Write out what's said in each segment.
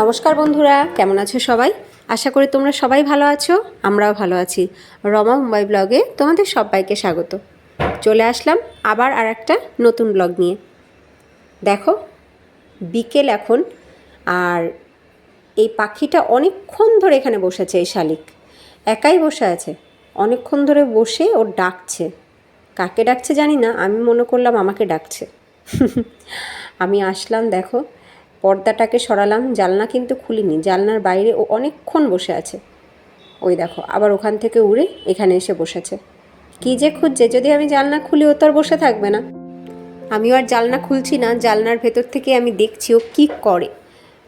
নমস্কার বন্ধুরা, কেমন আছো সবাই? আশা করি তোমরা সবাই ভালো আছো, আমরাও ভালো আছি। রমা মুম্বাই ব্লগে তোমাদের সবাইকে স্বাগত। চলে আসলাম আবার আর একটা নতুন ব্লগ নিয়ে। দেখো, বিকেল এখন, আর এই পাখিটা অনেকক্ষণ ধরে এখানে বসেছে, এই শালিক। একাই বসে আছে। অনেকক্ষণ ধরে বসে ও ডাকছে। কাকে ডাকছে জানি না, আমি মনে করলাম আমাকে ডাকছে। আমি আসলাম, দেখো পর্দাটাকে সরালাম, জালনা কিন্তু খুলিনি, জালনার বাইরে ও অনেকক্ষণ বসে আছে। ওই দেখো, আবার ওখান থেকে উড়ে এখানে এসে বসেছে। কী যে খুঁজছে, যদি আমি জালনা খুলি ও তো আর বসে থাকবে না। আমিও আর জালনা খুলছি না, জালনার ভেতর থেকে আমি দেখছি ও কী করে।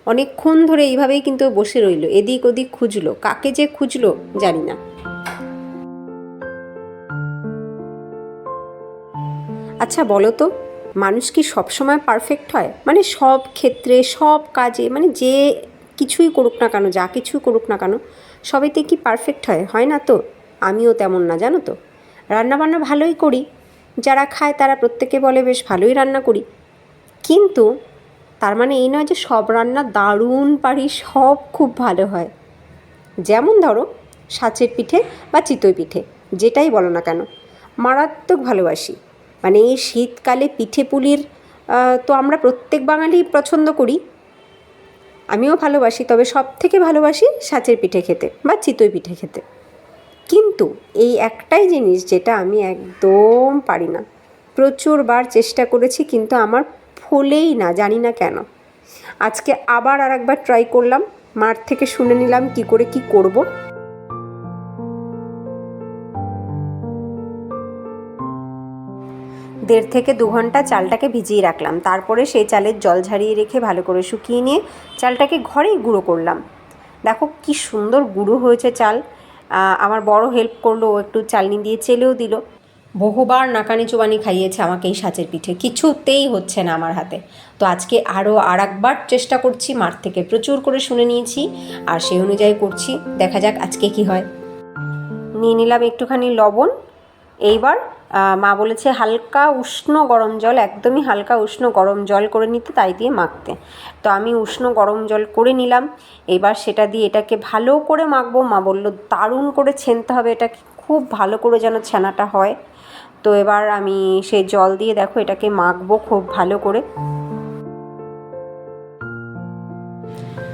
অনেকক্ষণ ধরে এইভাবেই কিন্তু বসে রইল, এদিক ওদিক খুঁজলো, কাকে যে খুঁজলো জানি না। আচ্ছা বলো তো মানুষ কি সবসময় পারফেক্ট হয়? মানে সব ক্ষেত্রে, সব কাজে মানে যে কিছুই করুক না কেন, যা কিছুই করুক না কেন, সবেতে কি পারফেক্ট হয়? হয় না তো? আমিও তেমন না, জানো তো? রান্নাবান্না ভালোই করি। যারা খায় তারা প্রত্যেকে বলে, বেশ, ভালোই রান্না করি। কিন্তু তার মানে এই নয় যে সব রান্না দারুণ পারি, সব খুব ভালো হয়। যেমন ধরো, সাঁচের পিঠে বা চিতই পিঠে, যেটাই বলো না কেন, মারাত্মক ভালোবাসি। মানে এই শীতকালে পিঠে পুলির তো আমরা প্রত্যেক বাঙালি পছন্দ করি। আমিও ভালোবাসি, তবে সব থেকে ভালোবাসি সাঁচের পিঠে খেতে বা চিতই পিঠে খেতে। কিন্তু এই একটাই জিনিস যেটা আমি একদম পারি না। প্রচুরবার চেষ্টা করেছি, কিন্তু আমার ফোলেই না, জানি না কেন। আজকে আবার আর একবার ট্রাই করলাম, মার থেকে শুনে নিলাম কি করে কি করব। দেড় থেকে দু ঘণ্টা চালটাকে ভিজিয়ে রাখলাম। তারপরে সেই চালের জল ঝারিয়ে রেখে ভালো করে শুকিয়ে নিয়ে চালটাকে ঘরেই গুঁড়ো করলাম। দেখো কি সুন্দর গুঁড়ো হয়েছে চাল। আমার বড় হেল্প করল একটু চালনি দিয়ে চেলেও দিল। বহুবার নাকানি চুবানি খাইয়েছে আমাকে এই সাঁচের পিঠে। কিছুতেই হচ্ছে না আমার হাতে। তো আজকে আরও আর একবার চেষ্টা করছি মার থেকে প্রচুর করে শুনে নিয়েছি আর সেই অনুযায়ী করছি। দেখা যাক আজকে কি হয়। নিয়ে নিলাম একটুখানি লবণ। এইবার মা বলেছে, হালকা উষ্ণ গরম জল, একদমই হালকা উষ্ণ গরম জল করে নিতে, তাই দিয়ে মাখতে। তো আমি উষ্ণ গরম জল করে নিলাম। এবার সেটা দিয়ে এটাকে ভালো করে মাখবো। মা বলল, দারুণ করে ছেনতে হবে এটাকে, খুব ভালো করে যেন ছানাটা হয়। তো এবার আমি সেই জল দিয়ে দেখো, এটাকে মাখবো খুব ভালো করে।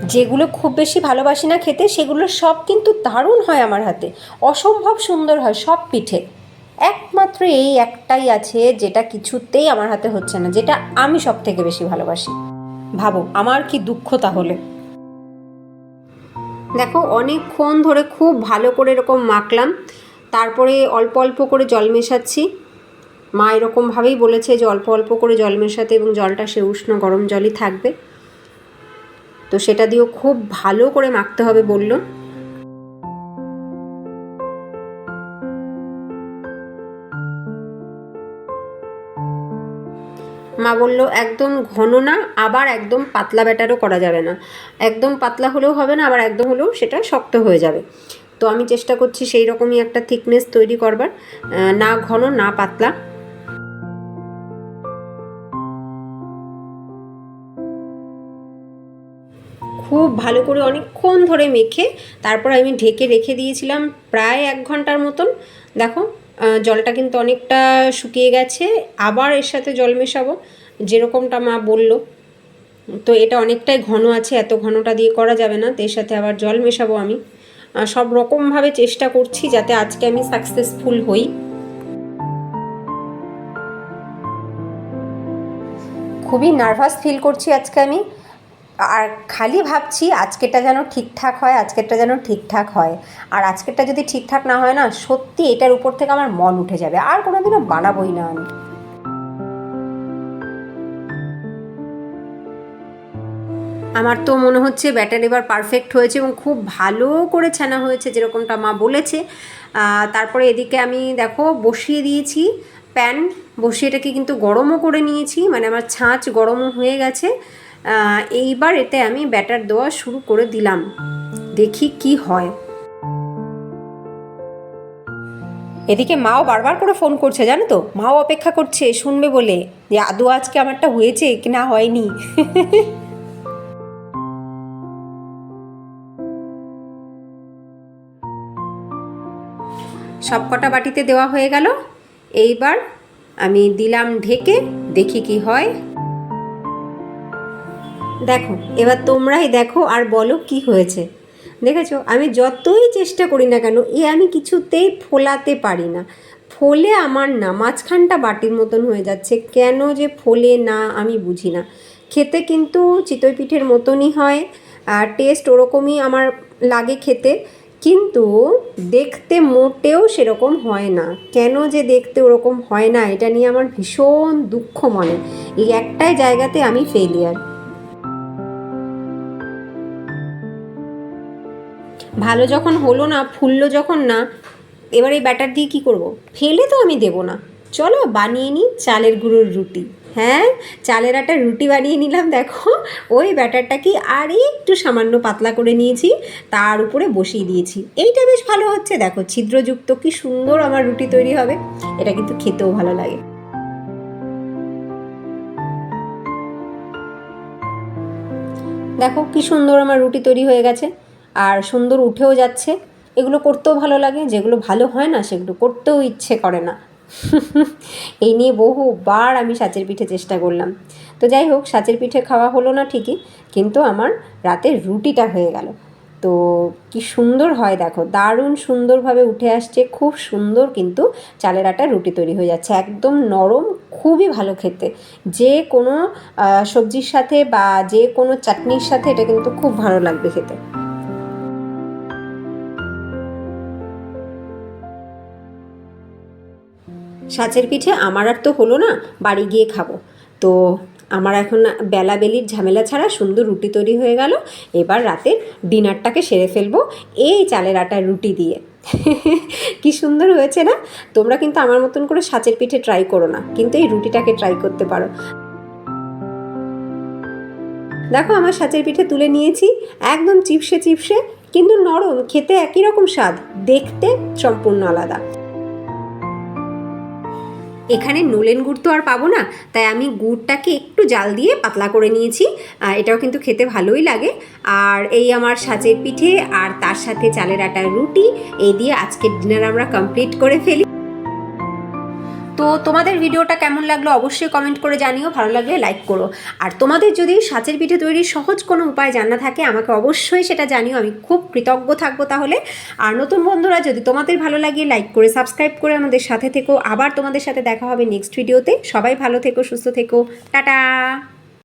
যেগুলো খুব বেশি ভালোবাসি না খেতে, সেগুলো সব কিন্তু দারুণ হয় আমার হাতে। অসম্ভব সুন্দর হয় সব পিঠে। একমাত্র এই একটাই আছে যেটা কিছুতেই আমার হাতে হচ্ছে না, যেটা আমি সব থেকে বেশি ভালোবাসি। ভাবো, আমার কি দুঃখ তাহলে? দেখো, অনেকক্ষণ ধরে খুব ভালো করে এরকম মাখলাম, তারপরে অল্প অল্প করে জল মেশাচ্ছি। মা এরকমভাবেই বলেছে যে অল্প অল্প করে জল মেশাতে এবং জলটা সে উষ্ণ গরম জলই থাকবে। তো সেটা দিয়েও খুব ভালো করে মাখতে হবে বলল। মা বলল, একদম ঘন না, আবার একদম পাতলা ব্যাটারও করা যাবে না। একদম পাতলা হলেও হবে না, আবার একদম হলেও সেটা শক্ত হয়ে যাবে। তো আমি চেষ্টা করছি সেই রকমই একটা থিকনেস তৈরি করবার না ঘন, না পাতলা। খুব ভালো করে অনেকক্ষণ ধরে মেখে তারপর আমি ঢেকে রেখে দিয়েছিলাম প্রায় এক ঘণ্টার মতন। দেখো জলটা কিন্তু অনেকটা শুকিয়ে গেছে। আবার এর সাথে জল মেশাবো, যেরকমটা মা বলল। তো এটা অনেকটাই ঘন আছে, এত ঘনটা দিয়ে করা যাবে না, তো এর সাথে আবার জল মেশাবো আমি। সব রকমভাবে চেষ্টা করছি যাতে আজকে আমি সাকসেসফুল হই। খুবই নার্ভাস ফিল করছি আজকে আমি। আর খালি ভাবছি আজকেরটা যেন ঠিকঠাক হয়, আজকেরটা যেন ঠিকঠাক হয়। আর আজকেরটা যদি ঠিকঠাক না হয় না, সত্যি এটার উপর থেকে আমার মন উঠে যাবে। আর কোনোদিনও বানাবোই না আমি। আমার তো মনে হচ্ছে ব্যাটার এবার পারফেক্ট হয়েছে এবং খুব ভালো করে ছানা হয়েছে, যেরকমটা মা বলেছে। তারপরে এদিকে আমি দেখো বসিয়ে দিয়েছি প্যান। বসিয়ে এটাকে কিন্তু গরমও করে নিয়েছি মানে আমার ছাঁচ গরমও হয়ে গেছে। এইবার এতে আমি ব্যাটার দেওয়া শুরু করে দিলাম। দেখি কি হয়। এদিকে মাও বারবার করে ফোন করছে, জানো তো? মাও অপেক্ষা করছে, শুনবে বলে, যে আদৌ আজকে আমারটা হয়েছে কি না হয়নি। সব কটা বাটিতে দেওয়া হয়ে গেল। এইবার আমি দিলাম ঢেকে, দেখি কি হয়। দেখো, এবার তোমরাই দেখো আর বলো কি হয়েছে। দেখেছ? আমি যতই চেষ্টা করি না কেন, এ আমি কিছুতেই ফোলাতে পারি না। ফোলে আমার না, মাঝখানটা বাটির মতন হয়ে যাচ্ছে। কেন যে ফোলে না, আমি বুঝি না। খেতে কিন্তু চিতই পিঠের মতনই হয় আর টেস্ট ওরকমই আমার লাগে খেতে। কিন্তু দেখতে মোটেও সেরকম হয় না। কেন যে দেখতে ওরকম হয় না, এটা নিয়ে আমার ভীষণ দুঃখ মনে। এই একটাই জায়গাতে আমি ফেলিয়ার ভালো যখন হলো না, ফুললো যখন না, এবার এই ব্যাটার দিয়ে কী করব? ফেলে তো আমি দেবো না। চলো বানিয়ে নিই চালের গুঁড়োর রুটি। হ্যাঁ চালের একটা রুটি বানিয়ে নিলাম, দেখো। ওই ব্যাটারটাকে আর একটু সামান্য পাতলা করে নিয়েছি, তার উপরে বসিয়ে দিয়েছি। এইটা বেশ ভালো হচ্ছে, দেখো, ছিদ্রযুক্ত, কি সুন্দর আমার রুটি তৈরি হবে। এটা কিন্তু খেতেও ভালো লাগে। দেখো, কি সুন্দর আমার রুটি তৈরি হয়ে গেছে। আর সুন্দর উঠেও যাচ্ছে। এগুলো করতেও ভালো লাগে, যেগুলো ভালো হয় না, সেগুলো করতেও ইচ্ছে করে না। এই নিয়ে বহুবার আমি সাঁচের পিঠে চেষ্টা করলাম। তো যাই হোক, সাঁচের পিঠে খাওয়া হলো না ঠিকই, কিন্তু আমার রাতে রুটিটা হয়ে গেল। তো কি সুন্দর হয় দেখো, দারুণ সুন্দরভাবে উঠে আসছে, খুব সুন্দর কিন্তু চালের আটা রুটি তৈরি হয়ে যাচ্ছে। একদম নরম, খুবই ভালো খেতে। যে কোনো সবজির সাথে বা যে কোনো চাটনির সাথে এটা কিন্তু খুব ভালো লাগবে খেতে। সাচের পিঠে আমার আর তো হলো না, বাড়ি গিয়ে খাব। তো আমার এখন বেলা বেলির ঝামেলা ছাড়া সুন্দর রুটি তৈরি হয়ে গেল, এবার রাতের ডিনারটাকে সেরে ফেলব এই চালের আটার রুটি দিয়ে। কি সুন্দর হয়েছে না? তোমরা কিন্তু আমার মতন করে সাচের পিঠে ট্রাই করো না, কিন্তু এই রুটিটাকে ট্রাই করতে পারো। দেখো আমার সাচের পিঠে তুলে নিয়েছি, একদম চিপসে চিপসে, কিন্তু নরম, খেতে একই রকম স্বাদ, দেখতে সম্পূর্ণ আলাদা। এখানে নোলেন গুড় তো আর পাবো না, তাই আমি গুড়টাকে একটু জাল দিয়ে পাতলা করে নিয়েছি। এটাও কিন্তু খেতে ভালোই লাগে। আর এই আমার সাজের পিঠে আর তার সাথে চালের আটার রুটি, এই দিয়ে আজকের ডিনার আমরা কমপ্লিট করে ফেলি। তো তোমাদের ভিডিওটা কেমন লাগল অবশ্যই কমেন্ট করে জানিও, ভালো লাগলে লাইক করো। আর তোমাদের যদি সাঁচের পিঠে তৈরির সহজ কোনো উপায় জানা থাকে, আমাকে অবশ্যই সেটা জানিও, আমি খুব কৃতজ্ঞ থাকব তাহলে। আর নতুন বন্ধুরা, যদি তোমাদের ভালো লাগে লাইক করে সাবস্ক্রাইব করে আমাদের সাথে থেকো। আবার তোমাদের সাথে দেখা হবে নেক্সট ভিডিওতে সবাই ভালো থেকো, সুস্থ থেকো। টাটা!